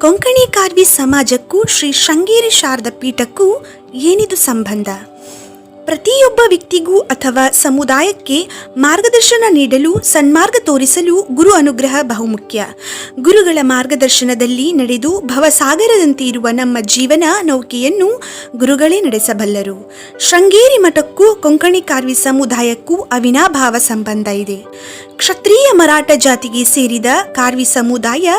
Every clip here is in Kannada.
ಕೊಂಕಣಿ ಕಾರ್ವಿ ಸಮಾಜಕ್ಕೂ ಶ್ರೀ ಶೃಂಗೇರಿ ಶಾರದ ಪೀಠಕ್ಕೂ ಏನಿದು ಸಂಬಂಧ? ಪ್ರತಿಯೊಬ್ಬ ವ್ಯಕ್ತಿಗೂ ಅಥವಾ ಸಮುದಾಯಕ್ಕೆ ಮಾರ್ಗದರ್ಶನ ನೀಡಲು, ಸನ್ಮಾರ್ಗ ತೋರಿಸಲು ಗುರು ಅನುಗ್ರಹ ಬಹುಮುಖ್ಯ. ಗುರುಗಳ ಮಾರ್ಗದರ್ಶನದಲ್ಲಿ ನಡೆದು ಭವಸಾಗರದಂತೆ ಇರುವ ನಮ್ಮ ಜೀವನ ನೌಕೆಯನ್ನು ಗುರುಗಳೇ ನಡೆಸಬಲ್ಲರು. ಶೃಂಗೇರಿ ಮಠಕ್ಕೂ ಕೊಂಕಣಿ ಕಾರ್ವಿ ಸಮುದಾಯಕ್ಕೂ ಅವಿನಾಭಾವ ಸಂಬಂಧ ಇದೆ. ಕ್ಷತ್ರಿಯ ಮರಾಠ ಜಾತಿಗೆ ಸೇರಿದ ಕಾರ್ವಿ ಸಮುದಾಯ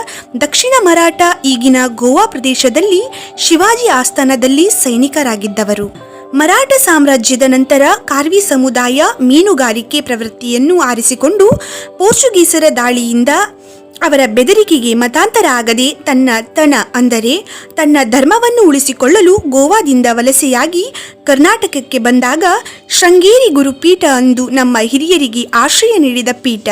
ದಕ್ಷಿಣ ಮರಾಠ ಈಗಿನ ಗೋವಾ ಪ್ರದೇಶದಲ್ಲಿ ಶಿವಾಜಿ ಆಸ್ಥಾನದಲ್ಲಿ ಸೈನಿಕರಾಗಿದ್ದವರು. ಮರಾಠ ಸಾಮ್ರಾಜ್ಯದ ನಂತರ ಕಾರ್ವಿ ಸಮುದಾಯ ಮೀನುಗಾರಿಕೆ ಪ್ರವೃತ್ತಿಯನ್ನು ಆರಿಸಿಕೊಂಡು ಪೋರ್ಚುಗೀಸರ ದಾಳಿಯಿಂದ ಅವರ ಬೆದರಿಕೆಗೆ ಮತಾಂತರ ಆಗದೆ ತನ್ನ ತನ ಅಂದರೆ ತನ್ನ ಧರ್ಮವನ್ನು ಉಳಿಸಿಕೊಳ್ಳಲು ಗೋವಾದಿಂದ ವಲಸೆಯಾಗಿ ಕರ್ನಾಟಕಕ್ಕೆ ಬಂದಾಗ ಶೃಂಗೇರಿ ಗುರುಪೀಠ ಅಂದು ನಮ್ಮ ಹಿರಿಯರಿಗೆ ಆಶ್ರಯ ನೀಡಿದ ಪೀಠ.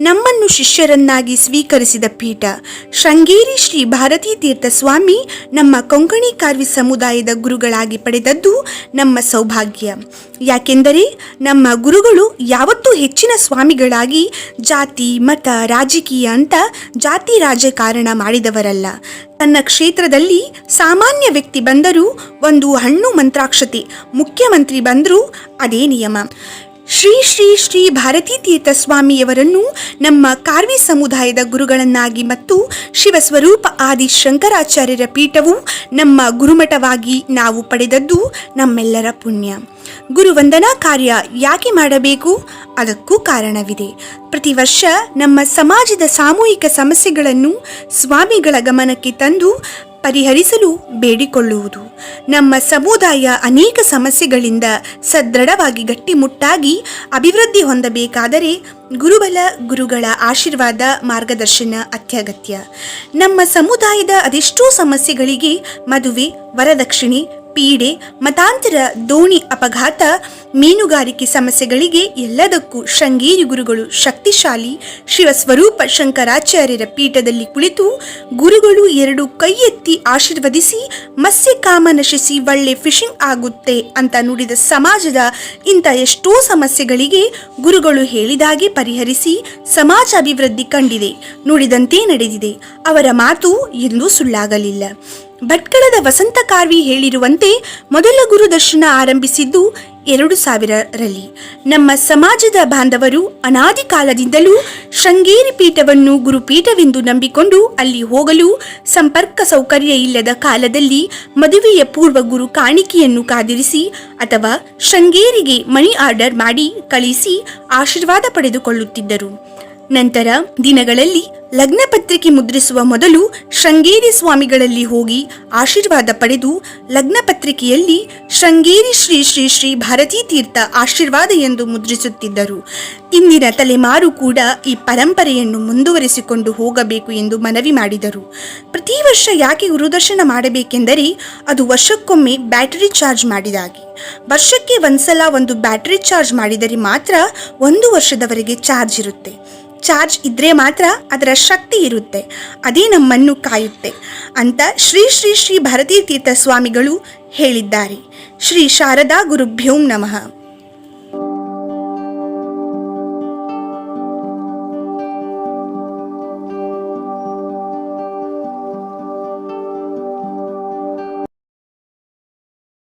ನಮ್ಮನ್ನು ಶಿಷ್ಯರನ್ನಾಗಿ ಸ್ವೀಕರಿಸಿದ ಪೀಠ. ಶೃಂಗೇರಿ ಶ್ರೀ ಭಾರತೀ ತೀರ್ಥ ಸ್ವಾಮಿ ನಮ್ಮ ಕೊಂಕಣಿ ಕಾರ್ವಿ ಸಮುದಾಯದ ಗುರುಗಳಾಗಿ ಪಡೆದದ್ದು ನಮ್ಮ ಸೌಭಾಗ್ಯ. ಯಾಕೆಂದರೆ ನಮ್ಮ ಗುರುಗಳು ಯಾವತ್ತೂ ಹೆಚ್ಚಿನ ಸ್ವಾಮಿಗಳಾಗಿ ಜಾತಿ, ಮತ, ರಾಜಕೀಯ ಅಂತ ಜಾತಿ ರಾಜಕಾರಣ ಮಾಡಿದವರಲ್ಲ. ತನ್ನ ಕ್ಷೇತ್ರದಲ್ಲಿ ಸಾಮಾನ್ಯ ವ್ಯಕ್ತಿ ಬಂದರೂ ಒಂದು ಹಣ್ಣು ಮಂತ್ರಾಕ್ಷತೆ ಮುಖ್ಯಮಂತ್ರಿ ಬಂದರೂ ಅದೇ ನಿಯಮ. ಶ್ರೀ ಶ್ರೀ ಶ್ರೀ ಭಾರತೀ ತೀರ್ಥ ಸ್ವಾಮಿಯವರನ್ನು ನಮ್ಮ ಕಾರ್ವಿ ಸಮುದಾಯದ ಗುರುಗಳನ್ನಾಗಿ ಮತ್ತು ಶಿವಸ್ವರೂಪ ಆದಿ ಶಂಕರಾಚಾರ್ಯರ ಪೀಠವು ನಮ್ಮ ಗುರುಮಠವಾಗಿ ನಾವು ಪಡೆದದ್ದು ನಮ್ಮೆಲ್ಲರ ಪುಣ್ಯ. ಗುರುವಂದನಾ ಕಾರ್ಯ ಯಾಕೆ ಮಾಡಬೇಕು? ಅದಕ್ಕೂ ಕಾರಣವಿದೆ. ಪ್ರತಿ ವರ್ಷ ನಮ್ಮ ಸಮಾಜದ ಸಾಮೂಹಿಕ ಸಮಸ್ಯೆಗಳನ್ನು ಸ್ವಾಮಿಗಳ ಗಮನಕ್ಕೆ ತಂದು ಪರಿಹರಿಸಲು ಬೇಡಿಕೊಳ್ಳುವುದು. ನಮ್ಮ ಸಮುದಾಯ ಅನೇಕ ಸಮಸ್ಯೆಗಳಿಂದ ಸದೃಢವಾಗಿ ಗಟ್ಟಿಮುಟ್ಟಾಗಿ ಅಭಿವೃದ್ಧಿ ಹೊಂದಬೇಕಾದರೆ ಗುರುಬಲ, ಗುರುಗಳ ಆಶೀರ್ವಾದ, ಮಾರ್ಗದರ್ಶನ ಅತ್ಯಗತ್ಯ. ನಮ್ಮ ಸಮುದಾಯದ ಅದೆಷ್ಟೋ ಸಮಸ್ಯೆಗಳಿಗೆ ಮದುವೆ, ವರದಕ್ಷಿಣೆ, ಪೀಡೆ, ಮತಾಂತರ, ದೋಣಿ ಅಪಘಾತ ಮೀನುಗಾರಿಕೆ ಸಮಸ್ಯೆಗಳಿಗೆ ಎಲ್ಲದಕ್ಕೂ ಶೃಂಗೇರಿ ಗುರುಗಳು ಶಕ್ತಿಶಾಲಿ ಶಿವಸ್ವರೂಪ ಶಂಕರಾಚಾರ್ಯರ ಪೀಠದಲ್ಲಿ ಕುಳಿತು ಗುರುಗಳು ಎರಡು ಕೈ ಎತ್ತಿ ಆಶೀರ್ವದಿಸಿ, ಮತ್ಸ್ಯ ಕಾಮ ನಶಿಸಿ ಒಳ್ಳೆ ಫಿಶಿಂಗ್ ಆಗುತ್ತೆ ಅಂತ ನುಡಿದ ಸಮಾಜದ ಇಂಥ ಎಷ್ಟೋ ಸಮಸ್ಯೆಗಳಿಗೆ ಗುರುಗಳು ಹೇಳಿದಾಗೆ ಪರಿಹರಿಸಿ ಸಮಾಜ ಅಭಿವೃದ್ಧಿ ಕಂಡಿದೆ. ನುಡಿದಂತೆ ನಡೆದಿದೆ. ಅವರ ಮಾತು ಎಂದೂ ಸುಳ್ಳಾಗಲಿಲ್ಲ. ಭಟ್ಕಳದ ವಸಂತ ಕಾರ್ವಿ ಹೇಳಿರುವಂತೆ ಮೊದಲ ಗುರುದರ್ಶನ ಆರಂಭಿಸಿದ್ದು ಎರಡು ಸಾವಿರರಲ್ಲಿ. ನಮ್ಮ ಸಮಾಜದ ಬಾಂಧವರು ಅನಾದಿ ಕಾಲದಿಂದಲೂ ಶೃಂಗೇರಿ ಪೀಠವನ್ನು ಗುರುಪೀಠವೆಂದು ನಂಬಿಕೊಂಡು ಅಲ್ಲಿ ಹೋಗಲು ಸಂಪರ್ಕ ಸೌಕರ್ಯ ಇಲ್ಲದ ಕಾಲದಲ್ಲಿ ಮದುವೆಯ ಪೂರ್ವ ಗುರು ಕಾಣಿಕೆಯನ್ನು ಕಾದಿರಿಸಿ ಅಥವಾ ಶೃಂಗೇರಿಗೆ ಮನಿ ಆರ್ಡರ್ ಮಾಡಿ ಕಳಿಸಿ ಆಶೀರ್ವಾದ ಪಡೆದುಕೊಳ್ಳುತ್ತಿದ್ದರು. ನಂತರ ದಿನಗಳಲ್ಲಿ ಲಗ್ನ ಪತ್ರಿಕೆ ಮುದ್ರಿಸುವ ಮೊದಲು ಶೃಂಗೇರಿ ಸ್ವಾಮಿಗಳಲ್ಲಿ ಹೋಗಿ ಆಶೀರ್ವಾದ ಪಡೆದು ಲಗ್ನ ಪತ್ರಿಕೆಯಲ್ಲಿ ಶೃಂಗೇರಿ ಶ್ರೀ ಶ್ರೀ ಶ್ರೀ ಭಾರತೀ ತೀರ್ಥ ಆಶೀರ್ವಾದ ಎಂದು ಮುದ್ರಿಸುತ್ತಿದ್ದರು. ಇಂದಿನ ತಲೆಮಾರು ಕೂಡ ಈ ಪರಂಪರೆಯನ್ನು ಮುಂದುವರಿಸಿಕೊಂಡು ಹೋಗಬೇಕು ಎಂದು ಮನವಿ ಮಾಡಿದರು. ಪ್ರತಿ ವರ್ಷ ಯಾಕೆ ಗುರುದರ್ಶನ ಮಾಡಬೇಕೆಂದರೆ ಅದು ವರ್ಷಕ್ಕೊಮ್ಮೆ ಬ್ಯಾಟರಿ ಚಾರ್ಜ್ ಮಾಡಿದಾಗಿ. ವರ್ಷಕ್ಕೆ ಒಂದ್ಸಲ ಒಂದು ಬ್ಯಾಟರಿ ಚಾರ್ಜ್ ಮಾಡಿದರೆ ಮಾತ್ರ ಒಂದು ವರ್ಷದವರೆಗೆ ಚಾರ್ಜ್ ಇರುತ್ತೆ. ಚಾರ್ಜ್ ಇದ್ರೆ ಮಾತ್ರ ಅದರ ಶಕ್ತಿ ಇರುತ್ತೆ. ಅದೇ ನಮ್ಮನ್ನು ಕಾಯುತ್ತೆ. ಅಂತ ಶ್ರೀ ಶ್ರೀ ಶ್ರೀ ಭಾರತೀ ತೀರ್ಥ ಸ್ವಾಮಿಗಳು ಹೇಳಿದ್ದಾರೆ. ಶ್ರೀ ಶಾರದಾ ಗುರುಭ್ಯೋಂ ನಮಃ.